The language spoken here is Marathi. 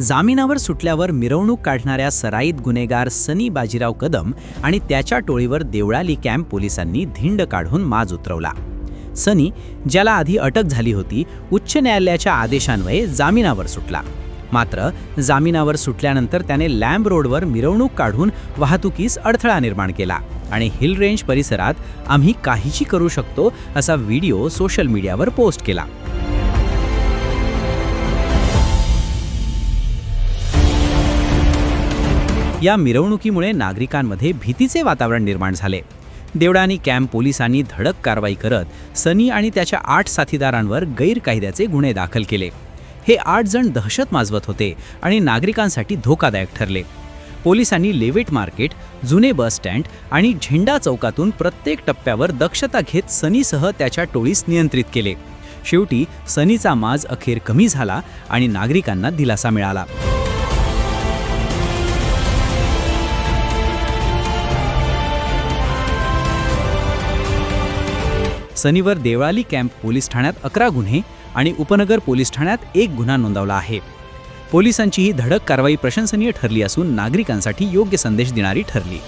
जामिनावर सुटल्यावर मिरवणूक काढणाऱ्या सराईत गुन्हेगार सनी बाजीराव कदम आणि त्याच्या टोळीवर देवळाली कॅम्प पोलिसांनी धिंड काढून माज उतरवला. सनी ज्याला आधी अटक झाली होती उच्च न्यायालयाच्या आदेशान्वये जामिनावर सुटला. मात्र जामिनावर सुटल्यानंतर त्याने लॅम्ब रोडवर मिरवणूक काढून वाहतुकीस अडथळा निर्माण केला आणि हिल रेंज परिसरात आम्ही काहीची करू शकतो असा व्हिडिओ सोशल मीडियावर पोस्ट केला. या मिरवणुकीमुळे नागरिकांमध्ये भीतीचे वातावरण निर्माण झाले. देवडानी कॅम्प पोलिसांनी धडक कारवाई करत सनी आणि त्याच्या आठ साथीदारांवर गैरकायद्याचे गुन्हे दाखल केले. हे आठ जण दहशत माजवत होते आणि नागरिकांसाठी धोकादायक ठरले. पोलिसांनी लेवेट मार्केट जुने बस स्टँड आणि झेंडा चौकातून प्रत्येक टप्प्यावर दक्षता घेत सनीसह त्याच्या टोळीस नियंत्रित केले. शेवटी सनीचा माज अखेर कमी झाला आणि नागरिकांना दिलासा मिळाला. सनीवर देवळाली कॅम्प पोलीस ठाण्यात अकरा गुन्हे आणि उपनगर पोलीस ठाण्यात एक गुन्हा नोंदवला आहे. पोलिसांची ही धडक कारवाई प्रशंसनीय ठरली असून नागरिकांसाठी योग्य संदेश देणारी ठरली.